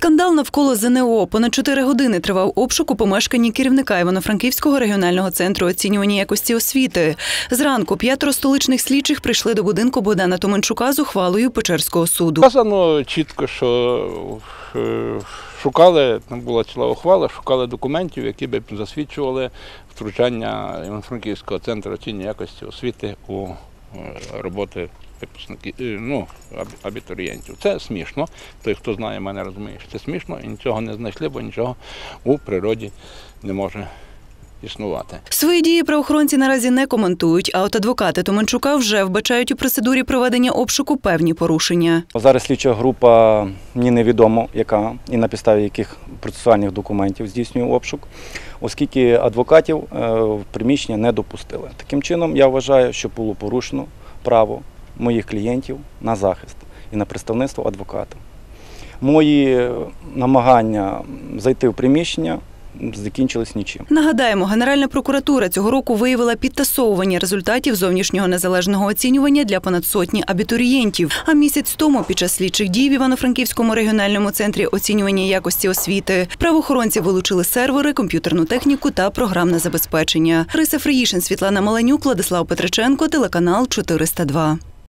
Скандал навколо ЗНО. Понад чотири години тривав обшук у помешканні керівника Івано-Франківського регіонального центру оцінювання якості освіти. Зранку п'ятеро столичних слідчих прийшли до будинку Богдана Томенчука з ухвалою Печерського суду. Вказано чітко, що е, шукали, там була ціла ухвала, шукали документів, які б засвідчували втручання Івано-Франківського центру оцінювання якості освіти у роботи випускників, е, ну, аб- абітурієнтів. Це смішно. Той, хто знає мене, розуміє, що це смішно і нічого не знайшли, бо нічого у природі не може існувати. Свої дії правоохоронці наразі не коментують, а от адвокати Томенчука вже вбачають у процедурі проведення обшуку певні порушення. Зараз слідча група мені невідомо, яка і на підставі яких процесуальних документів здійснює обшук, оскільки адвокатів е, в приміщення не допустили. Таким чином, я вважаю, що було порушено право моїх клієнтів на захист і на представництво адвоката. Мої е, намагання зайти в приміщення закінчились нічим. Нагадаємо, Генеральна прокуратура цього року виявила підтасовування результатів зовнішнього незалежного оцінювання для понад сотні абітурієнтів. А місяць тому, під час слідчих дій в Івано-Франківському регіональному центрі оцінювання якості освіти, правоохоронці вилучили сервери, комп'ютерну техніку та програмне забезпечення. Риса Фриїшин, Світлана Маланюк, Владислав Петриченко, телеканал 402.